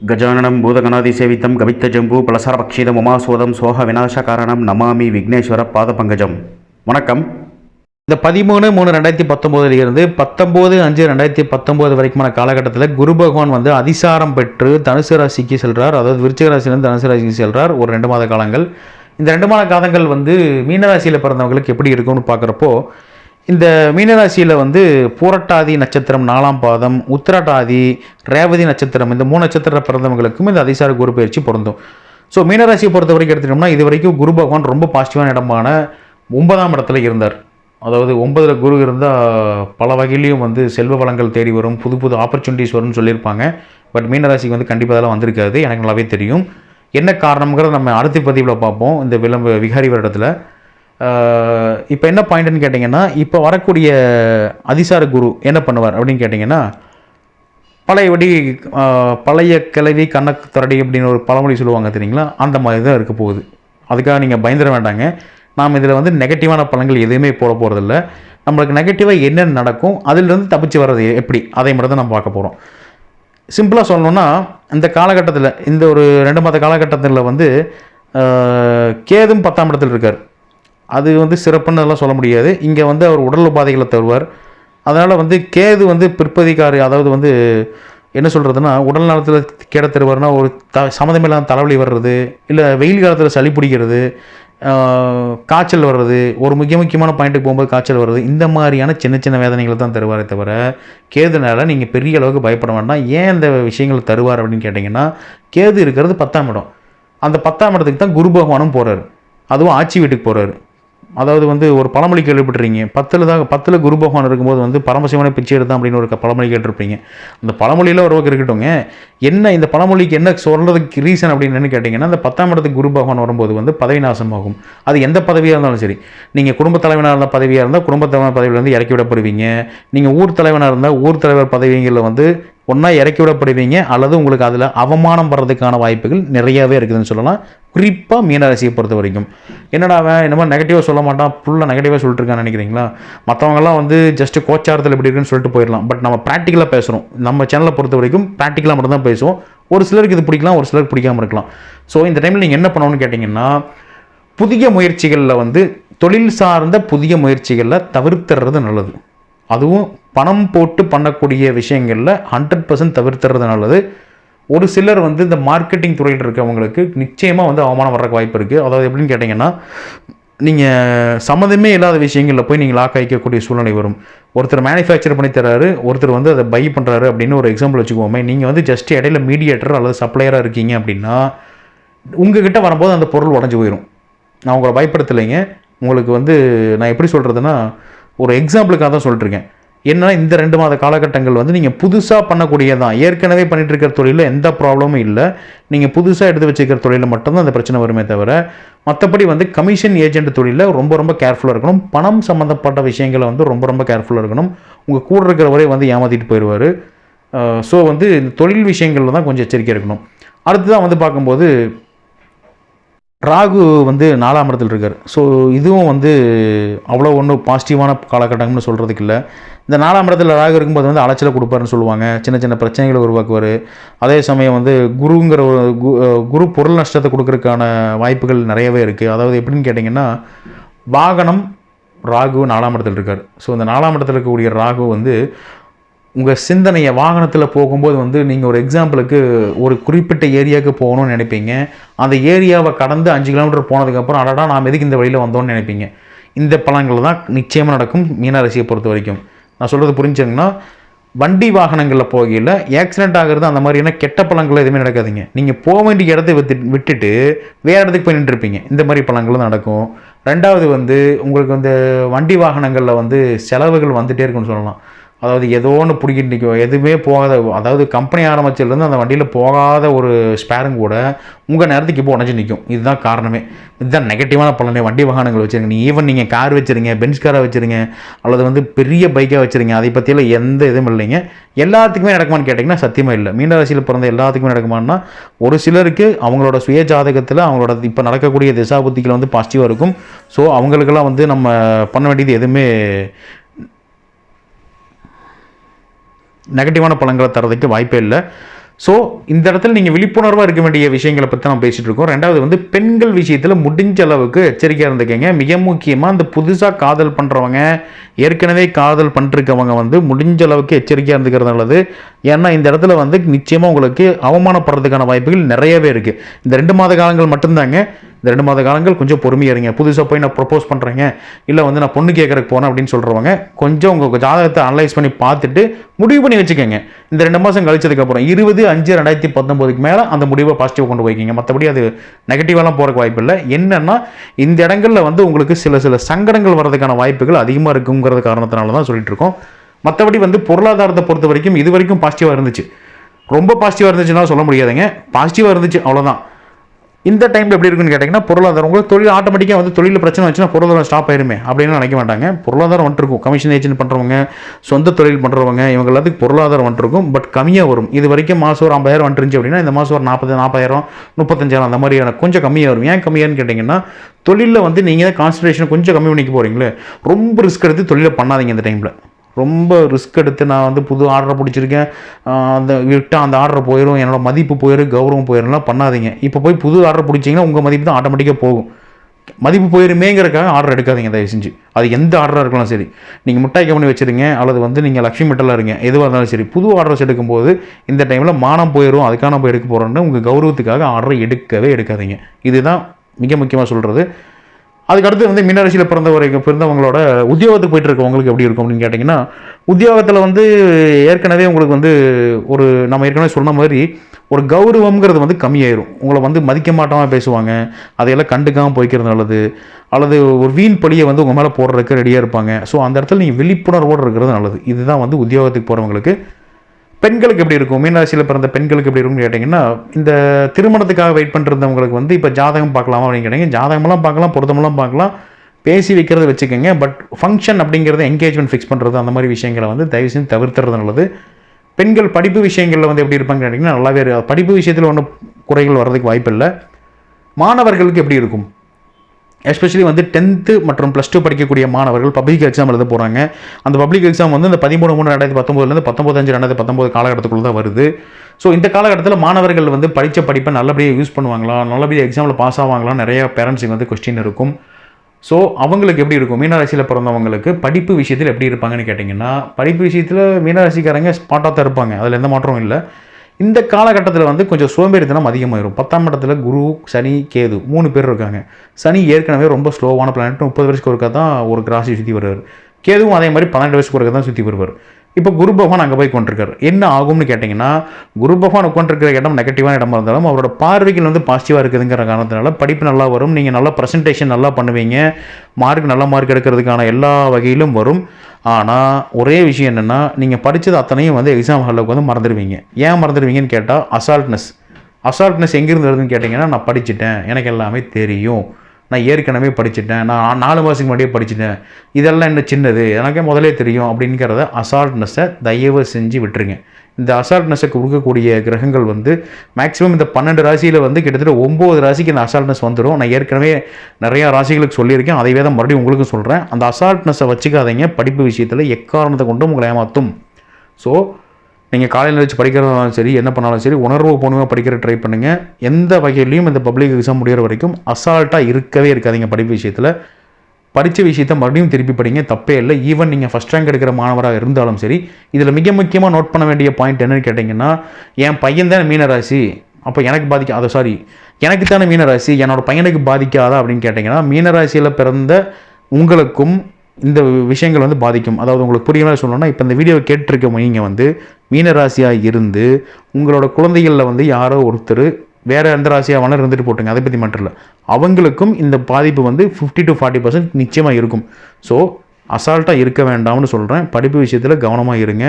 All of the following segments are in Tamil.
கஜானனம் பூதகணாதி சேவித்தம் கவித்த ஜம்பு பலசாரபக்ஷிதம் உமாசோதம் சோக விநாசகாரணம் நமாமி விக்னேஸ்வர பாத பங்கஜம் வணக்கம். இந்த பதிமூணு மூணு ரெண்டாயிரத்தி பத்தொம்போதுலேருந்து பத்தொம்போது அஞ்சு ரெண்டாயிரத்தி பத்தொம்போது வரைக்குமான காலகட்டத்தில் குரு பகவான் வந்து அதிசாரம் பெற்று தனுசு ராசிக்கு செல்கிறார் அதாவது விருச்சிக ராசிலேருந்து தனுசு ராசிக்கு செல்கிறார் ஒரு ரெண்டு மாத காலங்கள். இந்த ரெண்டு மாத காலங்கள் வந்து மீனராசியில் பிறந்தவங்களுக்கு எப்படி இருக்கும்னு பார்க்குறப்போ இந்த மீனராசியில் வந்து பூரட்டாதி நட்சத்திரம் நாலாம் பாதம் உத்திரட்டாதி ரேவதி நட்சத்திரம் இந்த மூணு நட்சத்திர பிறந்தவங்களுக்கும் இந்த அதிசார குரு பயிற்சி பொருந்தும். ஸோ மீனராசியை பொறுத்த வரைக்கும் எடுத்துட்டோம்னா இது வரைக்கும் குரு பகவான் ரொம்ப பாசிட்டிவான இடமான ஒன்பதாம் இடத்துல இருந்தார். அதாவது ஒன்பதில் குரு இருந்தால் பல வகையிலையும் வந்து செல்வ வளங்கள் தேடி வரும் புது புது ஆப்பர்ச்சுனிட்டிஸ் வரும்னு சொல்லியிருப்பாங்க. பட் மீனராசிக்கு வந்து கண்டிப்பாக அதெல்லாம் வந்திருக்காது எனக்கு நல்லாவே தெரியும். என்ன காரணங்கிறத நம்ம அடுத்த பதிவில் பார்ப்போம். இந்த விளம்ப விகாரி வருடத்தில். இப்போ என்ன பாயிண்ட்னு கேட்டிங்கன்னா இப்போ வரக்கூடிய அதிசார குரு என்ன பண்ணுவார் அப்படின்னு கேட்டிங்கன்னா பழையபடி பழைய கிளவி கண்ணக்கு தரடி அப்படின்னு ஒரு பழமொழி சொல்லுவாங்க தெரியுங்களா? அந்த மாதிரி தான் இருக்க போகுது. அதுக்காக நீங்கள் பயந்துட வேண்டாங்க. நாம் இதில் வந்து நெகட்டிவான பழங்கள் எதுவுமே போட போகிறதில்ல நம்மளுக்கு நெகட்டிவாக என்னென்ன நடக்கும் அதிலிருந்து தப்பிச்சு வர்றது எப்படி? அதை மட்டும் தான் நம்ம பார்க்க போகிறோம் சிம்பிளாக சொல்லணும்னா இந்த காலகட்டத்தில் இந்த ஒரு ரெண்டு மாத காலகட்டத்தில் வந்து கேதும் பத்தாம் இடத்தில் இருக்கார். அது வந்து சிறப்புன்னு எல்லாம் சொல்ல முடியாது. இங்கே வந்து அவர் உடல் உபாதைகளை தருவார். அதனால் வந்து கேது வந்து பிற்பதிகாரி அதாவது வந்து என்ன சொல்கிறதுனா உடல் நலத்தில் கேட தருவார்னா ஒரு த சம்மந்தமில்லாத தலைவலி வர்றது இல்லை வெயில் காலத்தில் சளி பிடிக்கிறது காய்ச்சல் வர்றது ஒரு முக்கிய முக்கியமான பாயிண்ட்டுக்கு போகும்போது காய்ச்சல் வர்றது இந்த மாதிரியான சின்ன சின்ன வேதனைகளை தான் தருவாரே தவிர கேதுனால நீங்கள் பெரிய அளவுக்கு பயப்பட வேண்டாம். ஏன் இந்த விஷயங்களை தருவார் அப்படின்னு கேட்டிங்கன்னா கேது இருக்கிறது பத்தாம் இடம். அந்த பத்தாம் இடத்துக்கு தான் குரு பகவானும் போகிறாரு அதுவும் ஆட்சி வீட்டுக்கு போகிறாரு அதாவது வந்து ஒரு பழமொழி கேள்விப்பட்டிருக்கீங்க. பத்தில் தான் பத்தில் குரு பகவான் இருக்கும்போது வந்து பரமசிவனை பிச்சை எடுத்தான் அப்படின்னு ஒரு பழமொழி கேட்டிருப்பீங்க. அந்த பழமொழியில் ஒரு வகை இருக்கட்டும்ங்க. என்ன இந்த பழமொழிக்கு என்ன சொல்கிறதுக்கு ரீசன் அப்படின்னு என்னன்னு கேட்டிங்கன்னா அந்த பத்தாம் இடத்துக்கு குரு பகவான் வரும்போது வந்து பதவி நாசமாகும் அது எந்த பதவியாக இருந்தாலும் சரி. நீங்கள் குடும்ப தலைவனாக இருந்தால் பதவியாக இருந்தால் குடும்ப தலைவர் வந்து இறக்கி விடப்படுவீங்க. நீங்கள் ஊர் தலைவனாக இருந்தால் ஊர் தலைவர் பதவிகளில் வந்து ஒன்றா இறக்கி விடப்படுவீங்க அல்லது உங்களுக்கு அதில் அவமானம் வர்றதுக்கான வாய்ப்புகள் நிறையாவே இருக்குதுன்னு சொல்லலாம். குறிப்பாக மீனராசியை பொறுத்த வரைக்கும். என்னடா அவன் என்னமோ நெகட்டிவாக சொல்ல மாட்டான் ஃபுல்லாக நெகட்டிவாக சொல்லிட்டு இருக்கான்னு நினைக்கிறீங்களா? மற்றவங்கலாம் வந்து ஜஸ்ட் கோச்சாரத்தில் எப்படி இருக்குன்னு சொல்லிட்டு போயிடலாம். பட் நம்ம ப்ராக்டிக்கலாக பேசுகிறோம் நம்ம சேனலை பொறுத்த வரைக்கும் ப்ராக்டிக்கலாக மட்டும் தான் பேசுவோம். ஒரு சிலருக்கு இது பிடிக்கலாம் ஒரு சிலருக்கு பிடிக்காமல் இருக்கலாம். ஸோ இந்த டைமில் நீங்கள் என்ன பண்ணணும்னு கேட்டிங்கன்னா புதிய முயற்சிகளில் வந்து தொழில் சார்ந்த புதிய முயற்சிகளில் தவிர்த்துறது நல்லது. அதுவும் பணம் போட்டு பண்ணக்கூடிய விஷயங்களில் ஹண்ட்ரட் பர்சன்ட் தவிர்த்துறது நல்லது. ஒரு சிலர் வந்து இந்த மார்க்கெட்டிங் துறையில் இருக்கவங்களுக்கு நிச்சயமாக வந்து அவமானம் வர்றக்கு வாய்ப்பு இருக்குது அதாவது எப்படின்னு கேட்டிங்கன்னா நீங்கள் சம்மந்தமே இல்லாத விஷயங்களில் போய் நீங்கள் லாக் ஆகிக்கக்கூடிய சூழ்நிலை வரும். ஒருத்தர் மேனுஃபேக்சர் பண்ணி தராரு ஒருத்தர் வந்து அதை பை பண்ணுறாரு அப்படின்னு ஒரு எக்ஸாம்பிள் வச்சுக்கோமே நீங்கள் வந்து ஜஸ்ட் இடையில மீடியேட்டர் அல்லது சப்ளையராக இருக்கீங்க அப்படின்னா உங்ககிட்ட வரும்போது அந்த பொருள் உடஞ்சி போயிடும் நான் உங்களை பயப்படுத்தலைங்க. உங்களுக்கு வந்து நான் எப்படி சொல்கிறதுன்னா ஒரு எக்ஸாம்பிளுக்காக தான் சொல்லிட்டுருக்கேன். என்னன்னா இந்த ரெண்டு மாத காலகட்டங்கள் வந்து நீங்கள் புதுசாக பண்ணக்கூடியதான். ஏற்கனவே பண்ணிட்டு இருக்கிற தொழிலில் எந்த ப்ராப்ளமும் இல்லை. நீங்கள் புதுசாக எடுத்து வச்சுக்கிற தொழிலில் மட்டும்தான் அந்த பிரச்சனை வருமே தவிர மற்றபடி வந்து கமிஷன் ஏஜென்ட் தொழிலில் ரொம்ப ரொம்ப கேர்ஃபுல்லாக இருக்கணும். பணம் சம்மந்தப்பட்ட விஷயங்களை வந்து ரொம்ப ரொம்ப கேர்ஃபுல்லாக இருக்கணும். உங்கள் கூட இருக்கிறவரே வந்து ஏமாற்றிட்டு போயிடுவார் ஸோ வந்து இந்த தொழில் விஷயங்களில் தான் கொஞ்சம் எச்சரிக்கை இருக்கணும். அடுத்ததான் வந்து பார்க்கும்போது ராகு வந்து நாலாம் இடத்துல இருக்கார். ஸோ இதுவும் வந்து அவ்வளோ ஒன்றும் பாசிட்டிவான காலகட்டம்னு சொல்கிறதுக்கு இல்லை. இந்த நாலாம் இடத்துல ராகு இருக்கும்போது வந்து அலைச்சலை கொடுப்பாருன்னு சொல்லுவாங்க. சின்ன சின்ன பிரச்சனைகளை உருவாக்குவார். அதே சமயம் வந்து குருங்கிற ஒரு கு- குரு பொருள் நஷ்டத்தை கொடுக்கறதுக்கான வாய்ப்புகள் நிறையவே இருக்குது அதாவது எப்படின்னு கேட்டிங்கன்னா வாகனம் ராகு நாலாம் இடத்துல இருக்கார். ஸோ இந்த நாலாம் இடத்துல இருக்கக்கூடிய ராகு வந்து உங்கள் சிந்தனையை வாகனத்தில் போகும்போது வந்து நீங்கள் ஒரு எக்ஸாம்பிளுக்கு ஒரு குறிப்பிட்ட ஏரியாவுக்கு போகணும்னு நினைப்பீங்க. அந்த ஏரியாவை கடந்து அஞ்சு கிலோமீட்டர் போனதுக்கப்புறம் அடடா நாம் எதுக்கு இந்த வழியில் வந்தோம்னு நினைப்பீங்க. இந்த பலன்கள் தான் நிச்சயமாக நடக்கும் மீனராசியை பொறுத்த வரைக்கும். நான் சொல்கிறது புரிஞ்சுங்கன்னா வண்டி வாகனங்களில் போகையில் ஆக்சிடென்ட் ஆகிறது அந்த மாதிரியான கெட்ட பழங்கள் எதுவுமே நடக்காதுங்க. நீங்கள் போக வேண்டிய இடத்த விட்டு விட்டுட்டு வேறு இடத்துக்கு போய் நின்றுருப்பீங்க. இந்த மாதிரி பழங்களும் நடக்கும். ரெண்டாவது வந்து உங்களுக்கு வந்து வண்டி வாகனங்களில் வந்து செலவுகள் வந்துகிட்டே இருக்குன்னு சொல்லலாம். அதாவது ஏதோ ஒன்று பிடிக்கிட்டு நிற்கும் எதுவுமே போகாத அதாவது கம்பெனி ஆரம்பிச்சதுலேருந்து அந்த வண்டியில் போகாத ஒரு ஸ்பேரும் கூட உங்கள் நேரத்துக்கு இப்போ உடஞ்சி நிற்கும் இதுதான் காரணமே. இதுதான் நெகட்டிவான பலனே. வண்டி வாகனங்கள் வச்சுருங்க. நீ ஈவன் நீங்கள் கார் வச்சுருங்க பென்ஸ் காரை வச்சுருங்க அல்லது வந்து பெரிய பைக்காக வச்சுருங்க அதை பற்றியெல்லாம் எந்த இதுவும் இல்லைங்க. எல்லாத்துக்குமே நடக்குமான்னு கேட்டிங்கன்னா சத்தியமாக இல்லை. மீனராசியில் பிறந்த எல்லாத்துக்குமே நடக்குமான்னா ஒரு சிலருக்கு அவங்களோட சுய ஜாதகத்தில் அவங்களோட இப்போ நடக்கக்கூடிய திசா புத்திகள் வந்து பாசிட்டிவாக இருக்கும். ஸோ அவங்களுக்கெல்லாம் வந்து நம்ம பண்ண வேண்டியது எதுவுமே நெகட்டிவான பழங்களை தரதுக்கு வாய்ப்பே இல்லை. ஸோ இந்த இடத்துல நீங்கள் விழிப்புணர்வாக இருக்க வேண்டிய விஷயங்களை பற்றி நம்ம பேசிகிட்டு இருக்கோம். ரெண்டாவது வந்து பெண்கள் விஷயத்தில் முடிஞ்ச அளவுக்கு எச்சரிக்கையாக இருந்துக்கங்க. மிக முக்கியமாக இந்த புதுசாக காதல் பண்ணுறவங்க ஏற்கனவே காதல் பண்ணிருக்கவங்க வந்து முடிஞ்ச அளவுக்கு எச்சரிக்கையாக இருந்துக்கிறது நல்லது. ஏன்னா இந்த இடத்துல வந்து நிச்சயமாக உங்களுக்கு அவமானப்படுறதுக்கான வாய்ப்புகள் நிறையவே இருக்குது இந்த ரெண்டு மாத காலங்கள் மட்டும்தாங்க. இந்த ரெண்டு மாத காலங்கள் கொஞ்சம் பொறுமையாக இருங்க. புதுசாக போய் நான் ப்ரொப்போஸ் பண்ணுறேங்க இல்லை வந்து நான் பொண்ணு கேட்கறக்கு போனேன் அப்படின்னு சொல்கிறவங்க கொஞ்சம் உங்கள் ஜாதகத்தை அனலைஸ் பண்ணி பார்த்துட்டு முடிவு பண்ணி வச்சுக்கோங்க. இந்த ரெண்டு மாதம் கழிச்சதுக்கப்புறம் இருபது அஞ்சு ரெண்டாயிரத்தி பத்தொம்போதுக்கு மேலே அந்த முடிவை பாசிட்டிவ் கொண்டு போய்க்கிங்க. மற்றபடி அது நெகட்டிவாலாம் போகிறக்கு வாய்ப்பு இல்லை. என்னென்னா இந்த இடங்களில் வந்து உங்களுக்கு சில சில சங்கடங்கள் வர்றதுக்கான வாய்ப்புகள் அதிகமாக இருக்குங்கிறது காரணத்தினால தான் சொல்லிட்டு இருக்கோம். மற்றபடி வந்து பொருளாதாரத்தை பொறுத்த வரைக்கும் இது வரைக்கும் பாசிட்டிவாக இருந்துச்சு. ரொம்ப பாசிட்டிவாக இருந்துச்சுன்னா சொல்ல முடியாதுங்க. பாசிட்டிவாக இருந்துச்சு அவ்வளோதான் இந்த டைமில் எப்படி இருக்குன்னு கேட்டிங்கன்னா பொருளாதாரம் உங்களுக்கு தொழில் ஆட்டோமேட்டிக்காக வந்து தொழிலில் பிரச்சனை வச்சுன்னா பொருளாதாரம் ஸ்டாப் ஆயிருமே அப்படின்னு நினைக்க மாட்டாங்க. பொருளாதாரம் வந்துருக்கும் கமிஷன் ஏஜென்ட் பண்ணுறவங்க சொந்த தொழில் பண்ணுறவங்க இவங்க எல்லாத்துக்கும் பொருளாதாரம் வந்துருக்கும் பட் கம்மியாக வரும். இது வரைக்கும் மாதம் ஒரு ஐம்பதாயிரம் வந்துருந்துச்சு அப்படின்னா இந்த மாதம் ஒரு நாற்பது நாற்பதாயிரம் முப்பத்தஞ்சாயிரம் அந்த மாதிரியான கொஞ்சம் கம்மியாக வரும். ஏன் கம்மியான்னு கேட்டிங்கன்னா தொழிலில் வந்து நீங்கள் தான் கான்சன்ட்ரேஷன் கொஞ்சம் கம்மி பண்ணிக்க போகிறீங்களே ரொம்ப ரிஸ்க் எடுத்து தொழிலை பண்ணாதீங்க இந்த டைமில் ரொம்ப ரிஸ்க் எடுத்து நான் வந்து புது ஆர்டரை பிடிச்சிருக்கேன். அந்த விட்டால் அந்த ஆர்டர் போயிடும் என்னோடய மதிப்பு போயிடும் கௌரவம் போயிடும்லாம் பண்ணாதீங்க. இப்போ போய் புது ஆர்டர் பிடிச்சிங்கன்னா உங்கள் மதிப்பு தான் ஆட்டோமேட்டிக்காக போகும். மதிப்பு போயிருமேங்கிறக்காக ஆர்டர் எடுக்காதீங்க தயவு செஞ்சு அது எந்த ஆர்டராக இருக்கலாம் சரி. நீங்கள் மிட்டாய் கம்பெனி வச்சிருங்க அல்லது வந்து நீங்கள் லக்ஷ்மி மெட்டலாக இருங்க எதுவாக இருந்தாலும் சரி. புது ஆர்டர்ஸ் எடுக்கும்போது இந்த டைமில் மானம் போயிடும் அதுக்காக நம்ம எடுக்க போகிறோன்னு உங்கள் கௌரவத்துக்காக ஆர்டரை எடுக்கவே எடுக்காதீங்க. இதுதான் மிக முக்கியமாக சொல்கிறது அதுக்கடுத்து வந்து மீனராசியில் பிறந்தவரைக்கும் பிறந்தவங்களோட உத்தியோகத்துக்கு போயிட்டு இருக்கவங்களுக்கு எப்படி இருக்கும் அப்படின்னு கேட்டிங்கன்னா உத்தியோகத்தில் வந்து ஏற்கனவே உங்களுக்கு வந்து ஒரு நம்ம ஏற்கனவே சொன்ன மாதிரி ஒரு கௌரவம்ங்கிறது வந்து கம்மியாயிரும். உங்களை வந்து மதிக்க மாட்டாமல் பேசுவாங்க. அதையெல்லாம் கண்டுக்காமல் போய்க்கிறது நல்லது. அல்லது ஒரு வீண் பழியை வந்து உங்கள் மேலே போடுறதுக்கு ரெடியாக இருப்பாங்க. ஸோ அந்த இடத்துல நீங்கள் விழிப்புணர்வோடு இருக்கிறது நல்லது. இதுதான் வந்து உத்தியோகத்துக்கு போகிறவங்களுக்கு பெண்களுக்கு எப்படி இருக்கும்? மீனராசியில் பிறந்த பெண்களுக்கு எப்படி இருக்கும்னு கேட்டிங்கன்னா இந்த திருமணத்துக்காக வெயிட் பண்ணிருந்தவங்களுக்கு வந்து இப்போ ஜாதகம் பார்க்கலாமா அப்படின்னு கேட்டிங்க. ஜாதகமெல்லாம் பார்க்கலாம் பொருத்தமெல்லாம் பார்க்கலாம். பேசி வைக்கிறத வச்சுக்கோங்க. பட் ஃபங்க்ஷன் அப்படிங்கிறத என்கேஜ்மெண்ட் ஃபிக்ஸ் பண்ணுறது அந்த மாதிரி விஷயங்களை வந்து தயவு செஞ்சு தவிர்த்துறது நல்லது. பெண்கள் படிப்பு விஷயங்களில் வந்து எப்படி இருப்பாங்க கேட்டிங்கன்னா நல்லாவே படிப்பு விஷயத்தில் ஒன்றும் குறைகள் வர்றதுக்கு வாய்ப்பு இல்லை மாணவர்களுக்கு எப்படி இருக்கும்? எஸ்பெஷலி வந்து டென்த்து மற்றும் ப்ளஸ் டூ படிக்கக்கூடிய மாணவர்கள் பப்ளிக் எக்ஸாம் எழுத போகிறாங்க அந்த பப்ளிக் எக்ஸாம் வந்து இந்த பதிமூணு மூணு ரெண்டாயிரத்தி பத்தொம்போதுலேருந்து பத்தொம்பது அஞ்சு ரெண்டாயிரத்தி பத்தொம்போது காலகட்டத்துக்குள்ள தான் வருது. ஸோ இந்த காலகட்டத்தில் மாணவர்கள் வந்து படித்த படிப்பை நல்லபடியாக யூஸ் பண்ணுவாங்களா? நல்லபடியாக எக்ஸாமில் பாஸ் ஆவாங்களா? நிறைய பேரண்ட்ஸுக்கு வந்து கொஸ்டின் இருக்கும். ஸோ அவங்களுக்கு எப்படி இருக்கும்? மீனராசியில் பிறந்தவங்களுக்கு படிப்பு விஷயத்தில் எப்படி இருப்பாங்கன்னு கேட்டிங்கன்னா படிப்பு விஷயத்தில் மீனராசிக்காரங்க ஸ்பாட்டாக தான் இருப்பாங்க. அதில் எந்த மாற்றமும் இல்லை. இந்த காலகட்டத்தில் வந்து கொஞ்சம் சோம்பேறித்தனம் அதிகமாயிரும். பத்தாம் இடத்துல குரு சனி கேது மூணு பேர் இருக்காங்க. சனி ஏற்கனவே ரொம்ப ஸ்லோவான பிளானட் முப்பது வருஷத்துக்கு ஒருக்கா தான் ஒரு கிராசி சுற்றி வருவார். கேதுவும் அதே மாதிரி பன்னெண்டு வருஷத்துக்கு ஒருக்கா தான் சுற்றி வருவார். இப்போ குரு பகவான் அங்கே போய் கொண்டிருக்காரு என்ன ஆகும்னு கேட்டிங்கன்னா குரு பகவான் உட்காந்துருக்கிற இடம் நெகட்டிவான இடமா இருந்தாலும் அவரோட பார்வைகள் வந்து பாசிட்டிவாக இருக்குதுங்கிற காரணத்தினால படிப்பு நல்லா வரும் நீங்கள் நல்லா ப்ரெசன்டேஷன் நல்லா பண்ணுவீங்க மார்க் நல்ல மார்க் எடுக்கிறதுக்கான எல்லா வகையிலும் வரும். ஆனால் ஒரே விஷயம் என்னென்னா நீங்கள் படித்தது அத்தனையும் வந்து எக்ஸாம் ஹாலுக்கு வந்து மறந்துடுவீங்க. ஏன் மறந்துடுவீங்கன்னு கேட்டால் அசால்ட்னஸ் அசால்ட்னஸ் எங்கேருந்து வருதுன்னு கேட்டிங்கன்னா நான் படிச்சுட்டேன். எனக்கு எல்லாமே தெரியும். நான் ஏற்கனவே படிச்சிட்டேன். நான் நாலு மாதத்துக்கு முன்னாடியே படிச்சுட்டேன். இதெல்லாம் என்ன சின்னது? எனக்கே முதலே தெரியும் அப்படிங்கிறத அசால்ட்னஸை தயவு செஞ்சு விட்டுருங்க. இந்த அசால்ட்னஸை கொடுக்கக்கூடிய கிரகங்கள் வந்து மேக்ஸிமம் இந்த பன்னெண்டு ராசியில் வந்து கிட்டத்தட்ட ஒம்பது ராசிக்கு இந்த அசால்ட்னஸ் வந்துடும் நான் ஏற்கனவே நிறையா ராசிகளுக்கு சொல்லியிருக்கேன். அதைவே தான் மறுபடியும் உங்களுக்கும் சொல்கிறேன் அந்த அசால்ட்னஸை வச்சுக்காதீங்க. படிப்பு விஷயத்தில் எக்காரணத்தை கொண்டும் உங்களை ஏமாற்றும் ஸோ நீங்கள் காலையில் வச்சு படிக்கிறதாலும் சரி என்ன பண்ணாலும் சரி உணர்வு பூர்வமாக படிக்கிற ட்ரை பண்ணுங்கள் எந்த வகையிலையும் இந்த பப்ளிக் எக்ஸாம் முடிகிற வரைக்கும் அசால்ட்டாக இருக்கவே இருக்காதீங்க படிப்பு விஷயத்தில். படித்த விஷயத்த மறுபடியும் திருப்பி படிங்க தப்பே இல்லை. ஈவன் நீங்கள் ஃபஸ்ட் ரேங்க் எடுக்கிற மாணவராக இருந்தாலும் சரி இதில் மிக முக்கியமாக நோட் பண்ண வேண்டிய பாயிண்ட் என்னன்னு கேட்டிங்கன்னா என் பையன் தானே மீனராசி. அப்போ எனக்கு பாதிக்க அதை சாரி எனக்கு தானே மீனராசி. என்னோடய பையனுக்கு பாதிக்காதா அப்படின்னு கேட்டிங்கன்னா மீனராசியில் பிறந்த உங்களுக்கும் இந்த விஷயங்கள் வந்து பாதிக்கும். அதாவது உங்களுக்கு புரியுற மாதிரி சொல்லணும்னா இப்போ இந்த வீடியோ கேட்டிருக்க நீங்கள் வந்து மீனராசியாக இருந்து உங்களோட குழந்தைகளில் வந்து யாரோ ஒருத்தர் வேறு எந்த ராசியாக வேணாலும் இருந்துட்டு போட்டுங்க அதை பற்றி மட்டும் இல்லை. அவங்களுக்கும் இந்த பாதிப்பு வந்து ஃபிஃப்டி டு ஃபார்ட்டி பர்சன்ட் நிச்சயமாக இருக்கும். ஸோ அசால்ட்டாக இருக்க வேண்டாம்னு சொல்கிறேன் படிப்பு விஷயத்தில் கவனமாக இருங்க.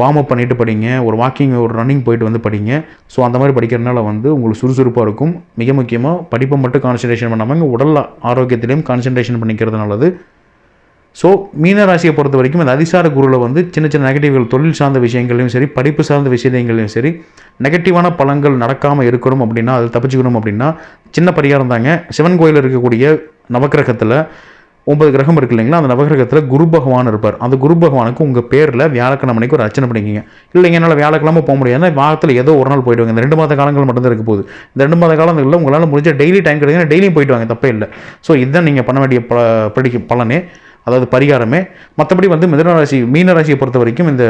வார்ம் அப் பண்ணிட்டு படிங்க. ஒரு வாக்கிங் ஒரு ரன்னிங் போயிட்டு வந்து படிங்க. ஸோ அந்த மாதிரி படிக்கிறதுனால வந்து உங்களுக்கு சுறுசுறுப்பாக இருக்கும். மிக முக்கியமாக படிப்பை மட்டும் கான்சன்ட்ரேஷன் பண்ணாமல் உடல் ஆரோக்கியத்திலையும் கான்சன்ட்ரேஷன் பண்ணிக்கிறது நல்லது ஸோ மீனராசியை பொறுத்த வரைக்கும் அந்த அதிசார குருவில் வந்து சின்ன சின்ன நெகட்டிவ்கள் தொழில் சார்ந்த விஷயங்களையும் சரி படிப்பு சார்ந்த விஷயங்களையும் சரி நெகட்டிவான பலன்கள் நடக்காமல் இருக்கணும் அப்படின்னா அதை தப்பிச்சுக்கணும் அப்படின்னா சின்ன பரிகாரம் தாங்க. சிவன் கோயிலில் இருக்கக்கூடிய நவக்கிரகத்தில் ஒன்பது கிரகம் இருக்கு இல்லைங்களா? அந்த நவகிரகத்தில் குரு பகவான் இருப்பார். அந்த குரு பகவானுக்கு உங்கள் பேரில் வியாழக்கிழமை மணிக்கு ஒரு அர்ச்சனை பண்ணிக்கிங்க. இல்லைங்க என்னால் வியாழக்கிழமை போக முடியாதுன்னா வாரத்தில் ஏதோ ஒரு நாள் போயிடுவாங்க. இந்த ரெண்டு மாத காலங்கள் மட்டும்தான் இருக்க போகுது. இந்த ரெண்டு மாத காலங்களில் உங்களால் முடிஞ்ச டெய்லி டைம் கிடைக்குன்னா டெய்லியும் போயிட்டு வாங்க. தப்பே இல்லை. ஸோ இதுதான் நீங்கள் பண்ண வேண்டிய ப படிக்க பலனே. அதாவது பரிகாரமே. மற்றபடி வந்து மிதனராசி மீனராசியை பொறுத்த வரைக்கும் இந்த